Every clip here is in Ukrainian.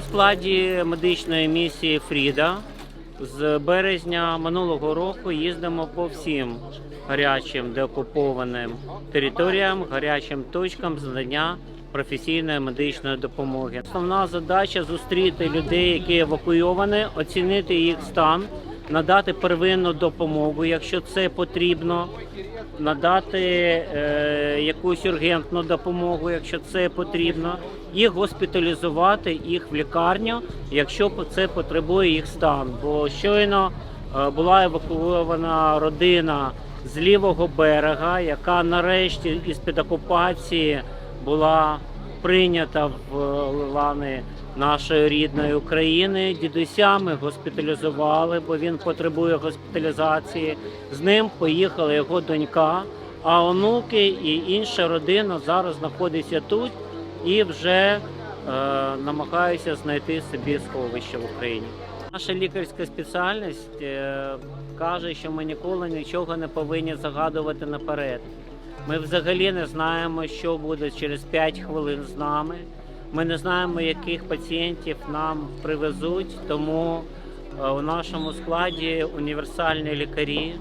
складі медичної місії Фріда з березня минулого року їздимо по всім гарячим деокупованим територіям, гарячим точкам з надання професійної медичної допомоги. Основна задача зустріти людей, які евакуйовані, оцінити їх стан, надати первинну допомогу, якщо це потрібно, надати е, якусь ургентну допомогу, якщо це потрібно, і госпіталізувати їх в лікарню, якщо це потребує їх стан. Бо щойно е, була евакуована родина з лівого берега, яка нарешті із під окупації була прийнята в лани нашої рідної України. Дідуся ми госпіталізували, бо він потребує госпіталізації. З ним поїхала його донька, а онуки і інша родина зараз знаходиться тут і вже е, намагаються знайти собі сховище в Україні. Наша лікарська спеціальність е, каже, що ми ніколи нічого не повинні загадувати наперед. Ми взагалі не знаємо, що буде через 5 хвилин з нами. Ми не знаємо, яких пацієнтів нам привезуть, тому е, у нашому складі універсальні лікарі,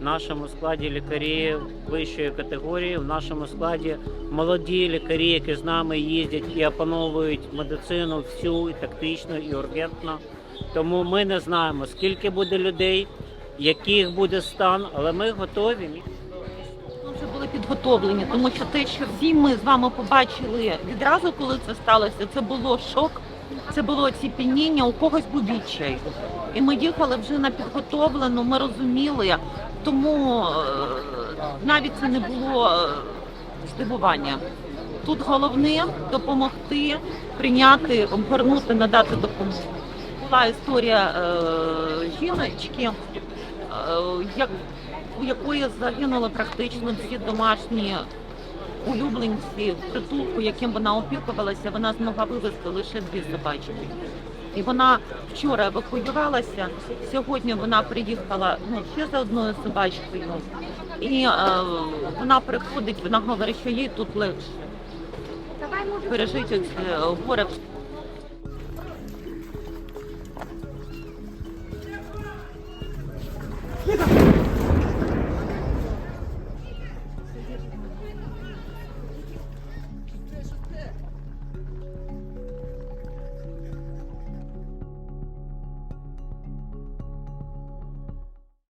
в нашому складі лікарі вищої категорії, в нашому складі молоді лікарі, які з нами їздять і опановують медицину всю, і тактичну, і ургентну. Тому ми не знаємо, скільки буде людей, яких буде стан, але ми готові. Підготовлені, тому що те, що всі ми з вами побачили відразу, коли це сталося, це було шок, це було оціпеніння, у когось був відчай. І ми їхали вже на підготовлену, ми розуміли, тому е, навіть це не було е, здивування. Тут головне допомогти, прийняти, обгорнути, надати допомогу. Була історія е, жіночки, як у якої загинули практично всі домашні улюбленці в притулку, яким вона опікувалася, вона змогла вивезти лише дві собачки. І вона вчора евакуювалася. Сьогодні вона приїхала ну, ще за одною собачкою. І е, вона приходить, вона говорить, що їй тут легше пережити горе.